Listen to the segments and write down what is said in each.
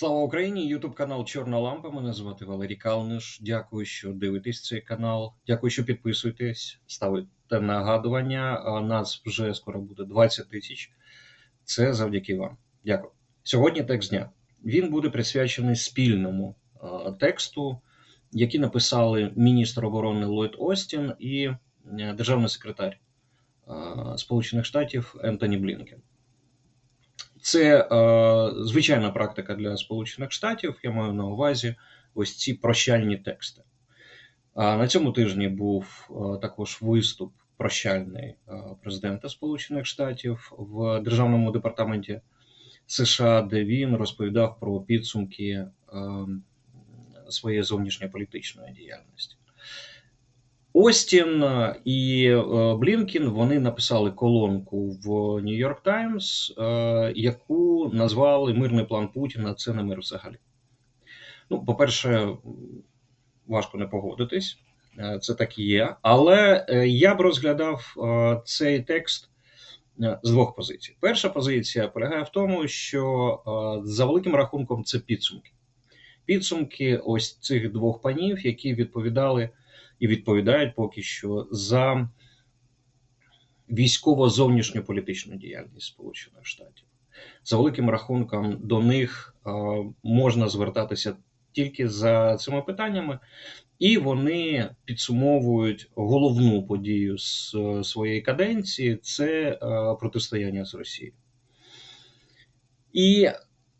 Слава Україні! Ютуб канал Чорна Лампа. Мене звати Валерій Калниш. Дякую, що дивитесь цей канал. Дякую, що підписуєтесь, ставите нагадування. Нас вже скоро буде 20 тисяч. Це завдяки вам. Дякую. Сьогодні текст дня. Він буде присвячений спільному тексту, який написали міністр оборони Ллойд Остін і е, державний секретар Сполучених Штатів Ентоні Блінкен. Це е, звичайна практика для Сполучених Штатів. Я маю на увазі ось ці прощальні тексти. А на цьому тижні був е, також виступ прощальний е, президента Сполучених Штатів в Державному департаменті США, де він розповідав про підсумки е, своєї зовнішньополітичної діяльності. Остін і е, Блінкін вони написали колонку в Нью-Йорк Таймс, е, яку назвали Мирний план Путіна це не мир взагалі. Ну, по-перше, важко не погодитись, е, це так і є. Але я б розглядав цей текст з двох позицій. Перша позиція полягає в тому, що за великим рахунком це підсумки. Підсумки ось цих двох панів, які відповідали і відповідають поки що за військово зовнішньополітичну діяльність Сполучених Штатів. За великим рахунком, до них е, можна звертатися тільки за цими питаннями, і вони підсумовують головну подію з своєї каденції це е, протистояння з Росією. І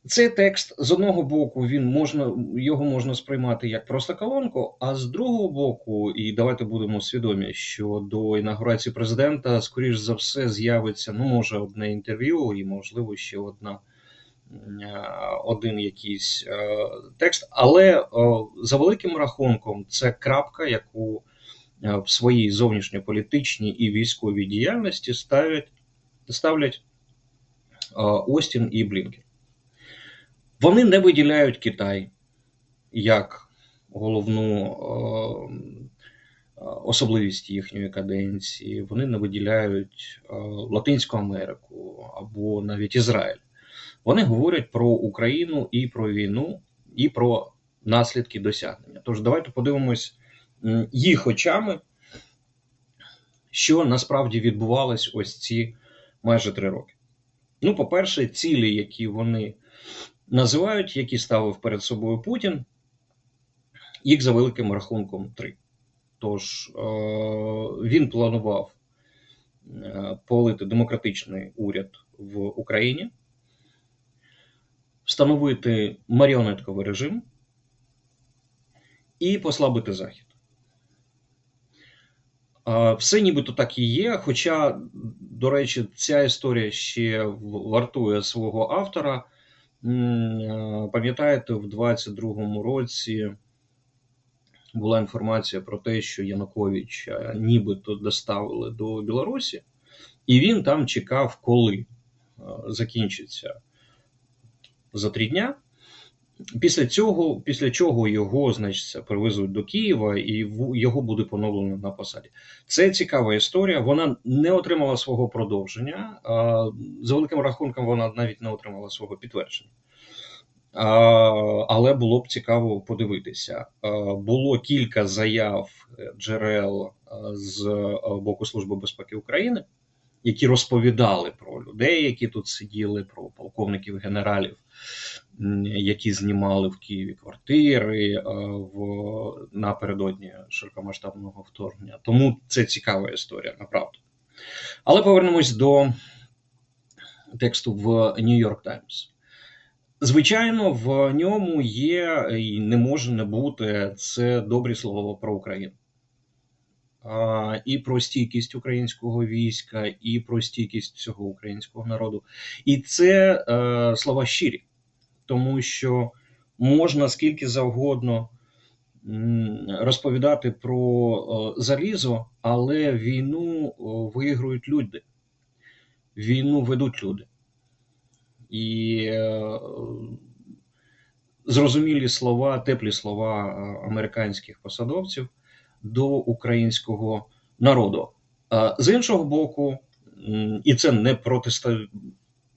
цей текст з одного боку він можна його можна сприймати як просто колонку, а з другого боку, і давайте будемо свідомі, що до інаугурації президента, скоріш за все, з'явиться ну може одне інтерв'ю, і можливо ще одна. Один якийсь е, текст, але е, за великим рахунком, це крапка, яку е, в своїй зовнішньополітичній і військовій діяльності ставлять ставлять Остін і Блінкен. Вони не виділяють Китай як головну е, особливість їхньої каденції. Вони не виділяють е, Латинську Америку або навіть Ізраїль. Вони говорять про Україну і про війну, і про наслідки досягнення. Тож давайте подивимось їх очами, що насправді відбувалось ось ці майже три роки. Ну, по-перше, цілі, які вони називають, які ставив перед собою Путін, їх за великим рахунком три. Тож е, він планував е, повалити демократичний уряд в Україні, встановити маріонетковий режим і послабити Захід. Все нібито так і є. Хоча, до речі, ця історія ще вартує свого автора. Пам'ятаєте, в 22-му році була інформація про те, що Янукович нібито доставили до Білорусі, і він там чекав, коли закінчиться за три дня. Після цього, після чого його, значить, привезуть до Києва і його буде поновлено на посаді. Це цікава історія. Вона не отримала свого продовження. За великим рахунком, вона навіть не отримала свого підтвердження. Але було б цікаво подивитися. Було кілька заяв е, джерел з боку Служби безпеки України, які розповідали про людей, які тут сиділи, про полковників генералів які знімали в Києві квартири е, в напередодні широкомасштабного вторгнення. Тому це цікава історія, направду. Але повернемось до тексту в New York Times. Звичайно, в ньому є і не може не бути це добрі слова про Україну. І про стійкість українського війська, і про стійкість всього українського народу. І це е, слова щирі тому що можна скільки завгодно розповідати про залізо, але війну виграють люди, війну ведуть люди. І е, зрозумілі слова, теплі слова е, американських посадовців до українського народу. З іншого боку, і це не протистав...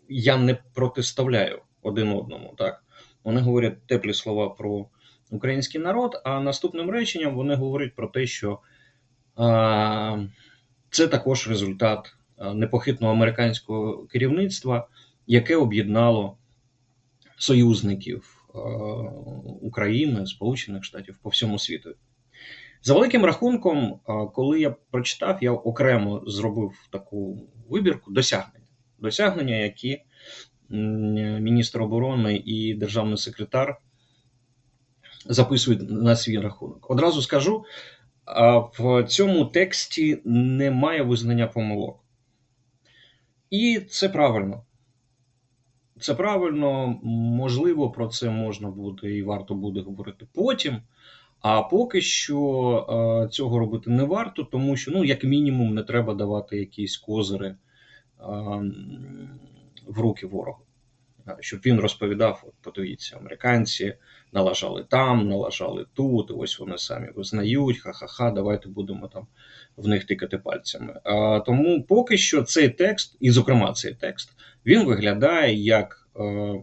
я не протиставляю один одному. Так вони говорять теплі слова про український народ, а наступним реченням вони говорять про те, що а, це також результат непохитного американського керівництва, яке об'єднало союзників України, Сполучених Штатів по всьому світу. За великим рахунком, коли я прочитав, я окремо зробив таку вибірку досягнення. Досягнення, які міністр оборони і державний секретар записують на свій рахунок. Одразу скажу, в цьому тексті немає визнання помилок. І це правильно. Це правильно, можливо, про це можна буде і варто буде говорити потім. А поки що е, цього робити не варто, тому що, ну, як мінімум, не треба давати якісь козири е, в руки ворогу. Е, Щоб він розповідав: от подивіться, американці налажали там, налажали тут, ось вони самі визнають, ха-ха-ха, давайте будемо там в них тикати пальцями. А, тому поки що цей текст, і зокрема цей текст, він виглядає як е,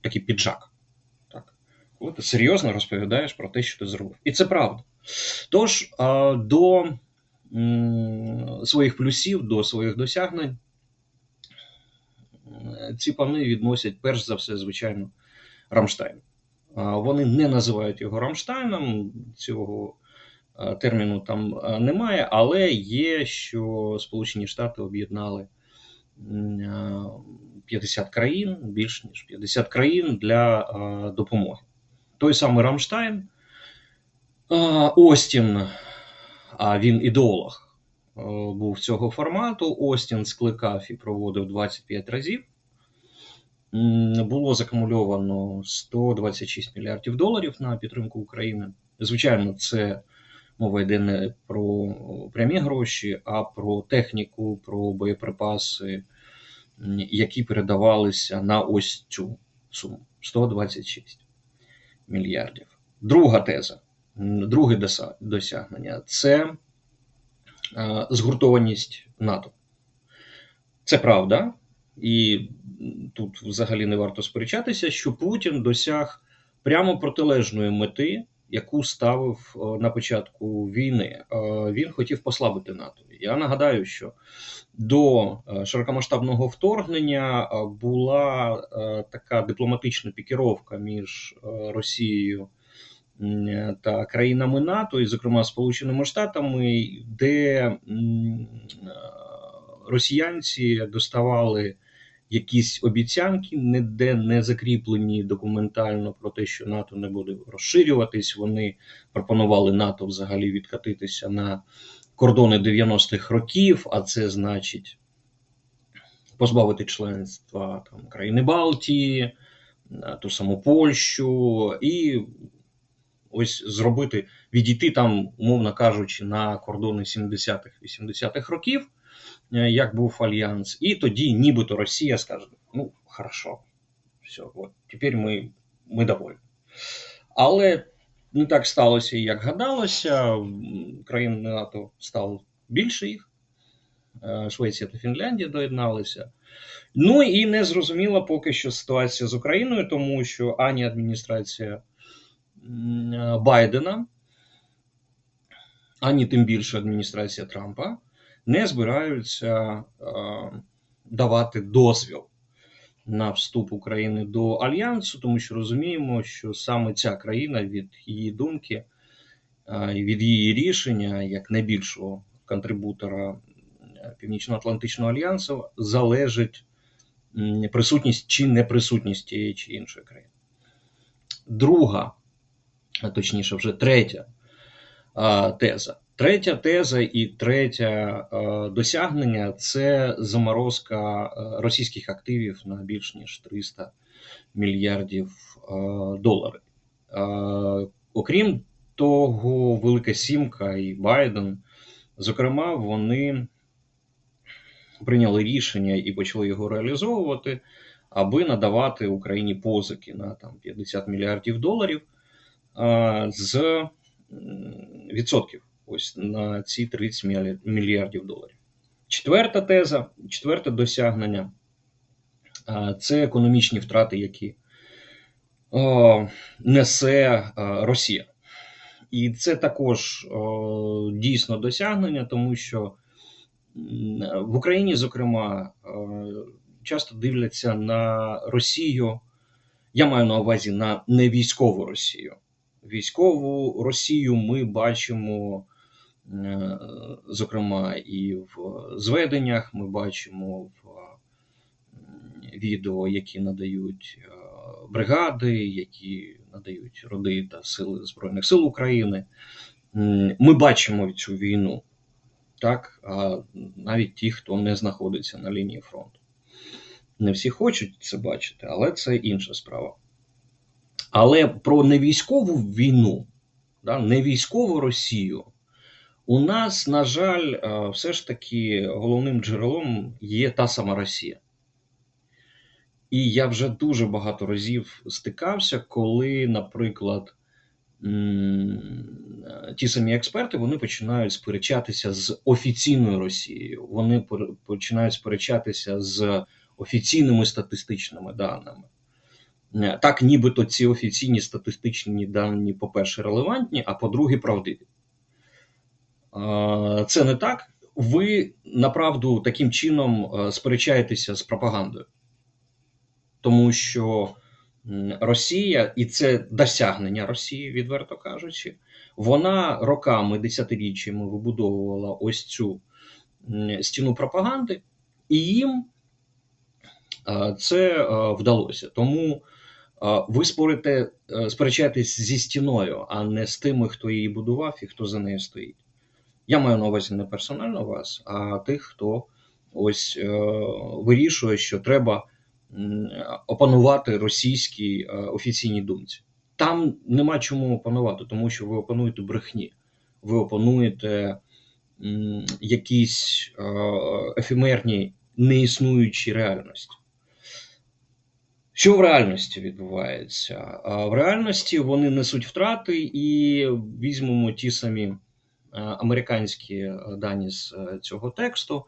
такий піджак. Коли ти серйозно розповідаєш про те, що ти зробив. І це правда. Тож, до своїх плюсів, до своїх досягнень, е, ці пани відносять перш за все, звичайно, Рамштайн. Вони не називають його Рамштайном, цього е, терміну там е, немає, але є, що Сполучені Штати об'єднали м, е, 50 країн, більш ніж 50 країн для допомоги. Той самий Рамштайн, Остін, а він ідеолог е, був цього формату. Остін скликав і проводив 25 разів. Було закумульовано 126 мільярдів доларів на підтримку України. Звичайно, це мова йде не про прямі гроші, а про техніку, про боєприпаси, які передавалися на ось цю суму 126 мільярдів. Друга теза, друге досягнення це згуртованість НАТО. Це правда, і тут взагалі не варто сперечатися, що Путін досяг прямо протилежної мети, яку ставив е, на початку війни. Е, Він хотів послабити НАТО. Я нагадаю, що до е, широкомасштабного вторгнення була така дипломатична пікіровка між Росією та країнами НАТО, і, зокрема, Сполученими Штатами, де росіянці доставали якісь обіцянки, ніде не закріплені документально про те, що НАТО не буде розширюватись. Вони пропонували НАТО взагалі відкатитися на кордони 90-х років, а це значить позбавити членства там, країни Балтії, ту саму Польщу, і ось зробити, відійти там, умовно кажучи, на кордони 70-х, 80-х років, як був альянс, і тоді нібито Росія скаже: ну, хорошо, все, от, тепер ми, ми довольні. Але не так сталося, як гадалося. Країн НАТО стало більше їх. Е, Швеція та Фінляндія доєдналися. Ну і не зрозуміла поки що ситуація з Україною, тому що ані адміністрація е, Байдена, ані тим більше адміністрація Трампа не збираються е, давати дозвіл на вступ України до альянсу, тому що розуміємо, що саме ця країна від її думки е, і від її рішення, як найбільшого контрибутора е, Північно-Атлантичного альянсу, залежить присутність чи неприсутність тієї чи іншої країни. Друга, а точніше, вже третя теза. Третя теза і третє е, досягнення це заморозка е, російських активів на більш ніж 300 мільярдів е, доларів. Окрім того, Велика Сімка і Байден, зокрема, вони прийняли рішення і почали його реалізовувати, аби надавати Україні позики на там 50 мільярдів доларів з відсотків ось на ці 30 мільярдів доларів. Четверта теза, четверте досягнення це економічні втрати, які несе Росія. І це також дійсно досягнення, тому що в Україні, зокрема, часто дивляться на Росію. Я маю на увазі на невійськову Росію. Військову Росію ми бачимо, зокрема, і в зведеннях, ми бачимо в відео, які надають е, бригади, які надають роди та сили Збройних сил України. Ми бачимо цю війну, так, а навіть ті, хто не знаходиться на лінії фронту. Не всі хочуть це бачити, але це інша справа. Але про невійськову війну, да, невійськову Росію, у нас, на жаль, е, все ж таки головним джерелом є та сама Росія. І я вже дуже багато разів стикався, коли, наприклад, ті самі експерти вони починають сперечатися з офіційною Росією. Вони починають сперечатися з офіційними статистичними даними. Е, Так, нібито ці офіційні статистичні дані, по-перше, релевантні, а по-друге, правдиві. Це не так. Ви направду таким чином е, сперечаєтеся з пропагандою. Тому що Росія, і це досягнення Росії, відверто кажучи, вона роками, десятиріччями вибудовувала ось цю стіну пропаганди, і їм е, це е, вдалося. Тому ви спорите, сперечаєтесь зі стіною, а не з тими, хто її будував і хто за нею стоїть. Я маю на увазі не персонально вас, а тих, хто ось е, вирішує, що треба опанувати російській е, офіційній думці. Там нема чому опанувати, тому що ви опануєте брехні, ви опануєте якісь е, ефемерні неіснуючі реальності. Що в реальності відбувається? В реальності вони несуть втрати, і візьмемо ті самі американські е, дані з е, цього тексту.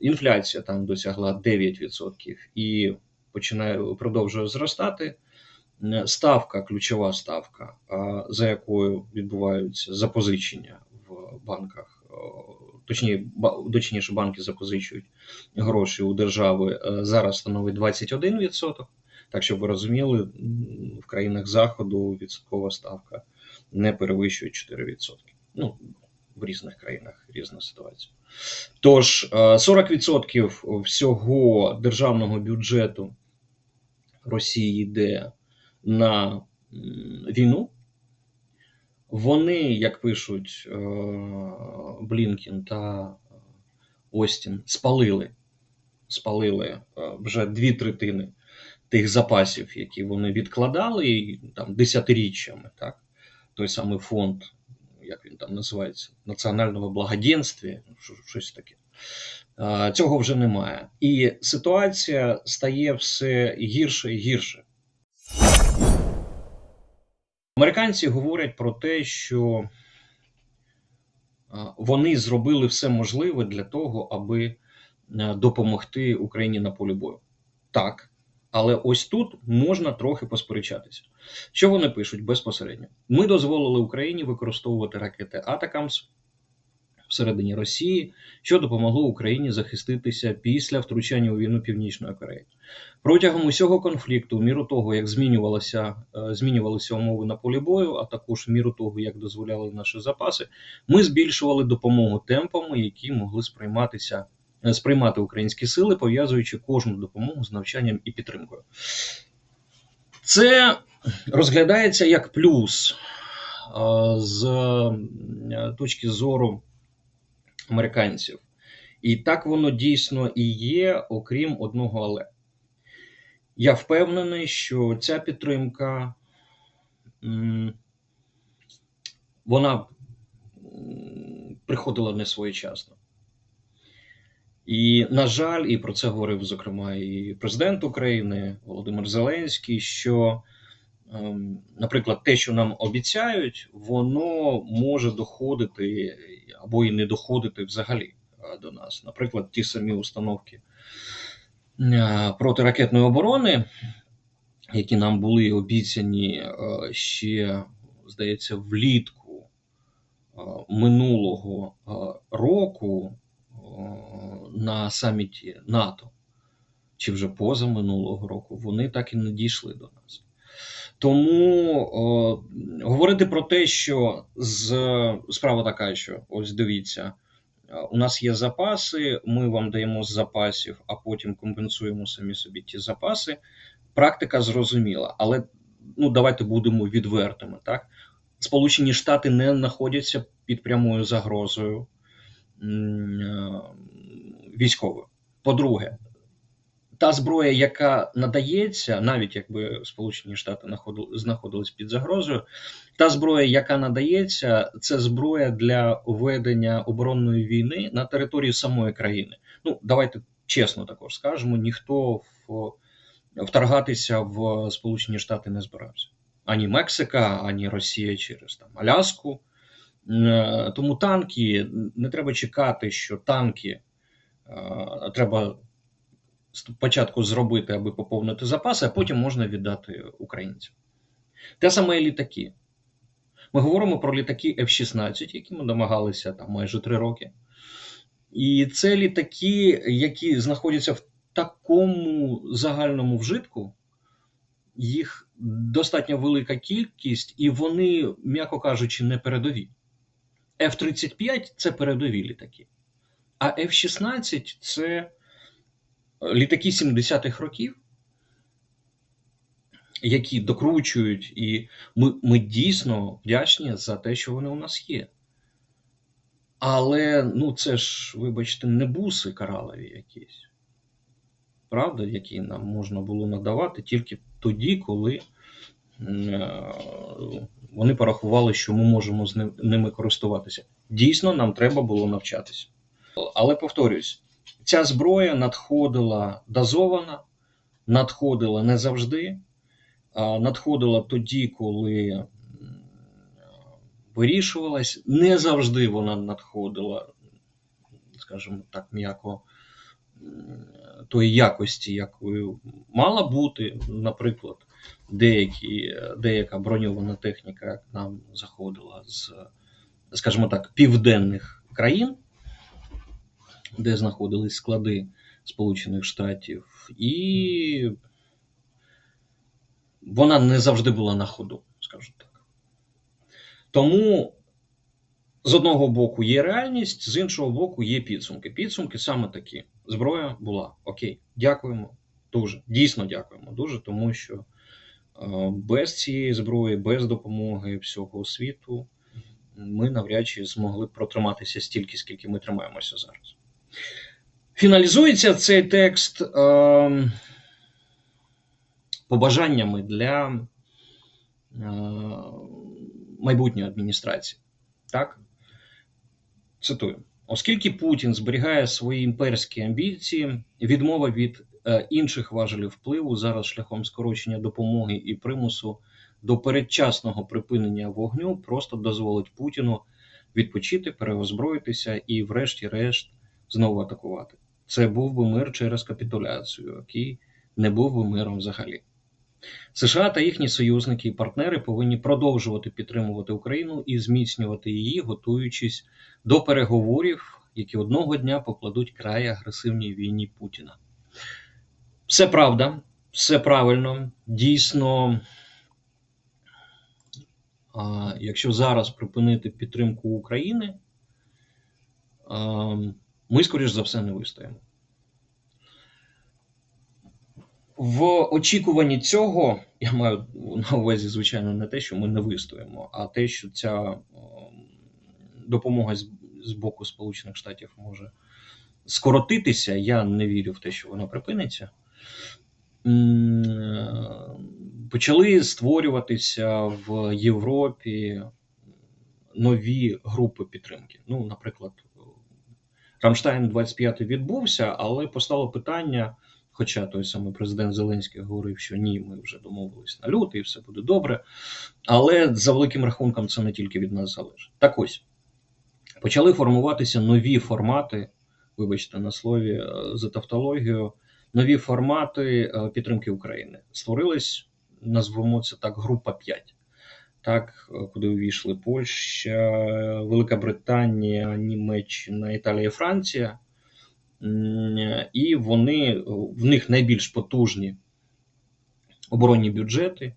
Інфляція там досягла 9% і починає продовжує зростати. Е, Ставка, ключова ставка, за якою відбуваються запозичення в банках, точніше, точніше, банки запозичують гроші у держави, е, зараз становить 21%. Так, щоб ви розуміли, в країнах Заходу відсоткова ставка не перевищує 4%. Ну, в різних країнах різна ситуація. Тож, е, 40% всього державного бюджету Росії йде на війну. Вони, як пишуть е, Блінкін та Остін, спалили, спалили е, вже дві третини тих запасів, які вони відкладали там десятиріччями, так? Той самий фонд, як він там називається, національного благоденствия, ну, щось таке. Цього вже немає. І ситуація стає все гірше і гірше. Американці говорять про те, що вони зробили все можливе для того, аби допомогти Україні на полі бою. Так, але ось тут можна трохи посперечатися. Що вони пишуть безпосередньо? Ми дозволили Україні використовувати ракети Атакамс всередині Росії, що допомогло Україні захиститися після втручання у війну Північної Кореї. Протягом усього конфлікту, в міру того, як змінювалися, е, змінювалися умови на полі бою, а також в міру того, як дозволяли наші запаси, ми збільшували допомогу темпами, які могли сприйматися сприймати українські сили, пов'язуючи кожну допомогу з навчанням і підтримкою. Це розглядається як плюс е, з е, точки зору американців. І так воно дійсно і є, окрім одного але. Я впевнений, що ця підтримка вона приходила не своєчасно. І, на жаль, і про це говорив, зокрема, і президент України Володимир Зеленський, що, ем, наприклад, те, що нам обіцяють, воно може доходити або і не доходити взагалі е, до нас. Наприклад, ті самі установки е, протиракетної оборони, які нам були обіцяні е, ще, здається, влітку минулого року на саміті НАТО, чи вже поза минулого року, вони так і не дійшли до нас. Тому о, говорити про те, що з справа така, що ось дивіться, у нас є запаси, ми вам даємо з запасів, а потім компенсуємо самі собі ті запаси. Практика зрозуміла, але ну давайте будемо відвертими. Так, Сполучені Штати не знаходяться під прямою загрозою військовою. По-друге, та зброя, яка надається, навіть якби Сполучені Штати находили- знаходились під загрозою, та зброя, яка надається, це зброя для ведення оборонної війни на території самої країни. Ну, давайте чесно також скажемо, ніхто в, вторгатися в Сполучені Штати не збирався. Ані Мексика, ані Росія через там Аляску. Е, Тому танки не треба чекати, що танки е, треба спочатку зробити, аби поповнити запаси, а потім можна віддати українцям. Те саме і літаки. Ми говоримо про літаки F-16, які ми домагалися там майже три роки. І це літаки, які знаходяться в такому загальному вжитку, їх достатньо велика кількість, і вони, м'яко кажучи, не передові. F-35 це передові літаки. А F-16 це літаки 70-х років, які докручують, і ми, ми дійсно вдячні за те, що вони у нас є. Але ну це ж, вибачте, не буси коралові якісь, правда, які нам можна було надавати тільки тоді, коли е, вони порахували, що ми можемо з ним- ними користуватися. Дійсно, нам треба було навчатися. Але повторюсь, ця зброя надходила дозована, надходила не завжди, а надходила тоді, коли вирішувалась. Не завжди вона надходила, скажімо так, м'яко тої якості, якою мала бути. Наприклад, деякі, деяка броньована техніка нам заходила з, скажімо так, південних країн де знаходились склади Сполучених Штатів, і вона не завжди була на ходу, скажу так. Тому з одного боку є реальність, з іншого боку є підсумки. Підсумки саме такі. Зброя була. Окей, дякуємо дуже. Дійсно дякуємо дуже, тому що без цієї зброї, без допомоги всього світу, ми навряд чи змогли б протриматися стільки, скільки ми тримаємося зараз. Фіналізується цей текст е, побажаннями для е, майбутньої адміністрації. Так? Цитую. Оскільки Путін зберігає свої імперські амбіції, відмова від е, інших важелів впливу зараз шляхом скорочення допомоги і примусу до передчасного припинення вогню просто дозволить Путіну відпочити, переозброїтися і, врешті-решт, знову атакувати. Це був би мир через капітуляцію, який не був би миром взагалі. США та їхні союзники і партнери повинні продовжувати підтримувати Україну і зміцнювати її, готуючись до переговорів, які одного дня покладуть край агресивній війні Путіна. Все правда, все правильно. Дійсно, якщо зараз припинити підтримку України, ми, скоріш за все, не вистоїмо. В очікуванні цього я маю на увазі, звичайно, не те, що ми не вистоїмо, а те, що ця допомога з боку Сполучених Штатів може скоротитися. Я не вірю в те, що вона припиниться. Почали створюватися в Європі нові групи підтримки. Ну, наприклад, Рамштайн 25 відбувся, але постало питання. Хоча той самий президент Зеленський говорив, що ні, ми вже домовились на лютий, все буде добре. Але за великим рахунком це не тільки від нас залежить. Так ось почали формуватися нові формати, вибачте, на слові е, за тавтологію, нові формати е, підтримки України. Створились назвемо це так, група 5. Так, е, куди увійшли Польща, Велика Британія, Німеччина, Італія Франція. І вони в них найбільш потужні оборонні бюджети,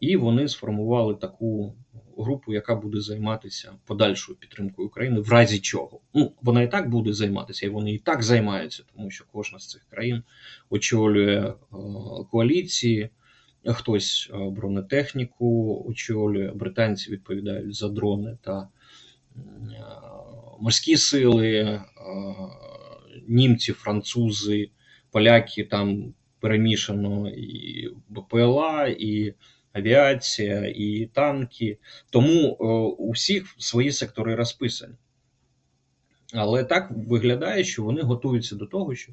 і вони сформували таку групу, яка буде займатися подальшою підтримкою України, в разі чого. Ну, вона і так буде займатися, і вони і так займаються, тому що кожна з цих країн очолює е, коаліції, хтось е, бронетехніку очолює, британці відповідають за дрони та е, морські сили, німці, французи, поляки там перемішано і БПЛА, і авіація, і танки. Тому е, у всіх свої сектори розписані. Але так виглядає, що вони готуються до того, що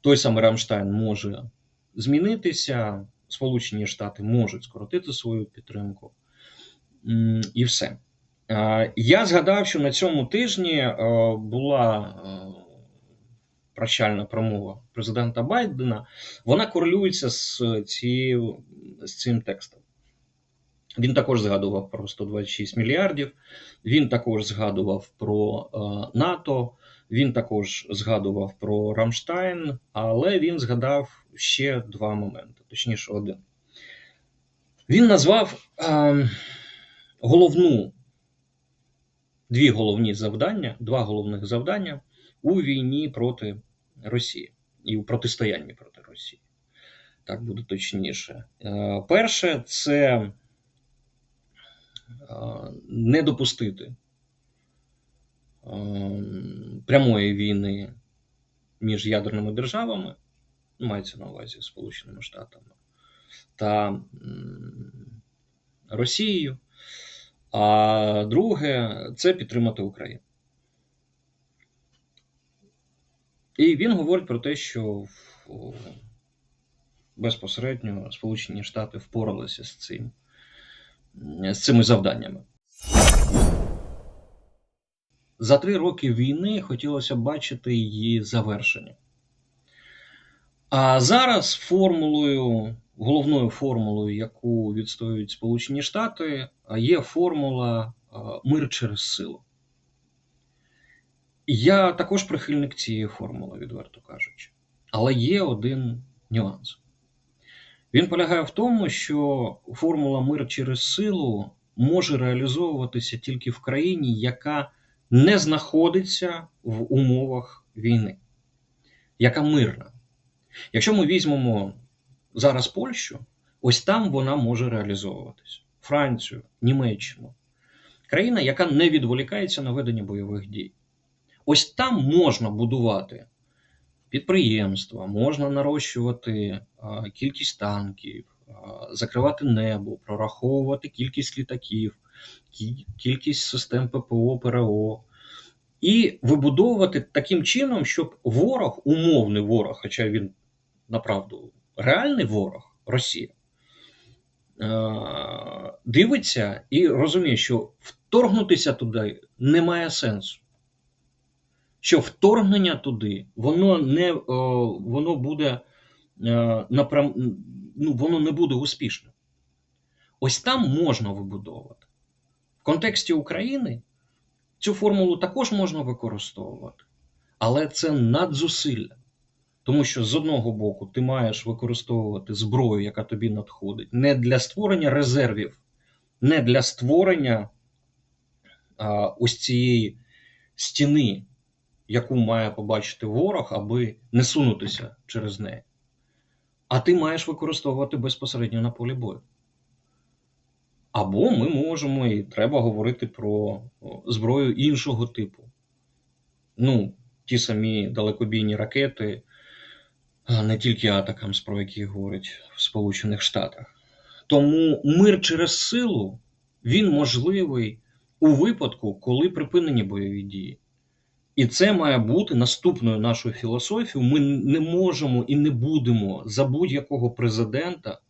той самий Рамштайн може змінитися, Сполучені Штати можуть скоротити свою підтримку, і все. Я згадав, що на цьому тижні е, була е, прощальна промова президента Байдена. Вона корелюється з, цією, з цим текстом. Він також згадував про 126 мільярдів. Він також згадував про е, НАТО. Він також згадував про Рамштайн, але він згадав ще два моменти, точніше, один. Він назвав е, головну, дві головні завдання, два головних завдання у війні проти Росії і у протистоянні проти Росії. Так буде точніше. Е, Перше, це не допустити е, прямої війни між ядерними державами, мається на увазі Сполученими Штатами та Росією. А друге це підтримати Україну. І він говорить про те, що безпосередньо Сполучені Штати впоралися з цим з цими завданнями. За три роки війни хотілося бачити її завершення. А зараз формулою, головною формулою, яку відстоюють Сполучені Штати, є формула мир через силу. Я також прихильник цієї формули, відверто кажучи. Але є один нюанс. Він полягає в тому, що формула мир через силу може реалізовуватися тільки в країні, яка не знаходиться в умовах війни, яка мирна. Якщо ми візьмемо зараз Польщу, ось там вона може реалізовуватися. Францію, Німеччину. Країна, яка не відволікається на ведення бойових дій. Ось там можна будувати підприємства, можна нарощувати кількість танків, закривати небо, прораховувати кількість літаків, кількість систем ППО, ПРО. І вибудовувати таким чином, щоб ворог, умовний ворог, хоча він направду реальний ворог, Росія, дивиться і розуміє, що вторгнутися туди немає сенсу що вторгнення туди, воно не воно буде е, напрям, ну, воно не буде успішним. Ось там можна вибудовувати. В контексті України цю формулу також можна використовувати, але це надзусилля. Тому що з одного боку ти маєш використовувати зброю, яка тобі надходить, не для створення резервів, не для створення а, ось цієї стіни яку має побачити ворог, аби не сунутися через неї. А ти маєш використовувати безпосередньо на полі бою. Або ми можемо і треба говорити про зброю іншого типу. Ну, ті самі далекобійні ракети, не тільки Атакамс, про які говорять в Сполучених Штатах. Тому мир через силу він можливий у випадку, коли припинені бойові дії. І це має бути наступною нашою філософією. Ми не можемо і не будемо за будь-якого президента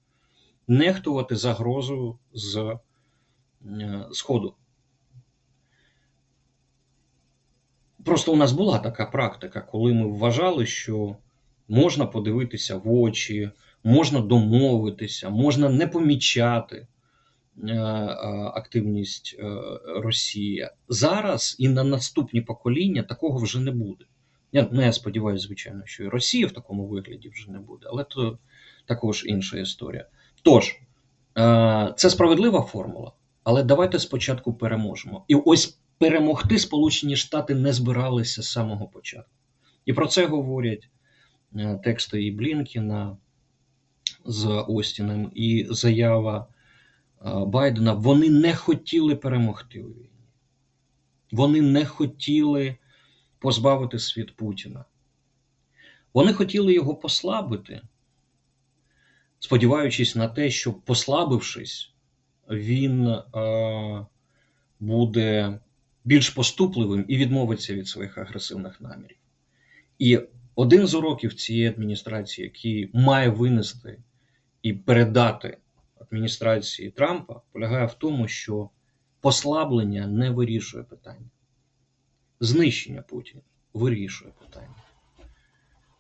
нехтувати загрозою з е, Сходу. Просто у нас була така практика, коли ми вважали, що можна подивитися в очі, можна домовитися, можна не помічати активність е, Росії. Зараз і на наступні покоління такого вже не буде. Я, ну, я сподіваюся, звичайно, що і Росії в такому вигляді вже не буде, але то також інша історія. Тож, е, це справедлива формула, але давайте спочатку переможемо. І ось перемогти Сполучені Штати не збиралися з самого початку. І про це говорять е, тексти і Блінкіна з Остіном, і заява е, Байдена. Вони не хотіли перемогти у війні. Вони не хотіли позбавити світ Путіна. Вони хотіли його послабити, сподіваючись на те, що, послабившись, він е, буде більш поступливим і відмовиться від своїх агресивних намірів. І один з уроків цієї адміністрації, який має винести і передати адміністрації Трампа, полягає в тому, що послаблення не вирішує питання. Знищення Путіна вирішує питання.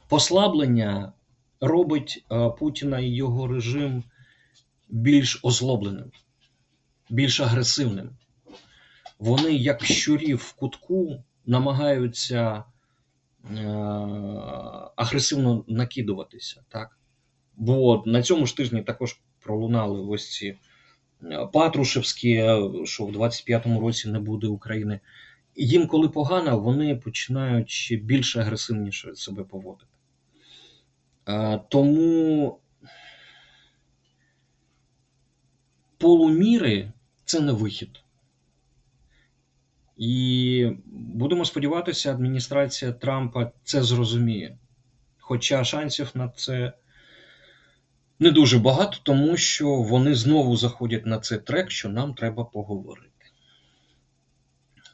Послаблення робить е, Путіна і його режим більш озлобленим, більш агресивним. Вони, як щурі в кутку, намагаються е, агресивно накидуватися. Так? Бо на цьому ж тижні також пролунали ось ці е, Патрушевські, е, що в 25-му році не буде України. Їм, коли погано, вони починають ще більш агресивніше себе поводити. Е, Тому полуміри це не вихід. І будемо сподіватися, адміністрація Трампа це зрозуміє. Хоча шансів на це не дуже багато, тому що вони знову заходять на цей трек, що нам треба поговорити.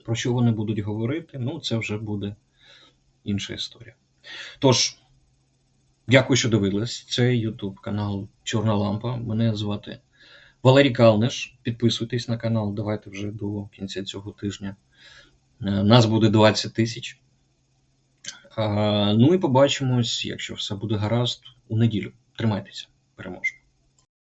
Про що вони будуть говорити, ну це вже буде інша історія. Тож, дякую, що дивились. Це YouTube канал Чорна Лампа. Мене звати Валерій Калниш. Підписуйтесь на канал, давайте вже до кінця цього тижня. Е, Нас буде 20 тисяч. Ну і побачимось, якщо все буде гаразд, у неділю. Тримайтеся, переможемо.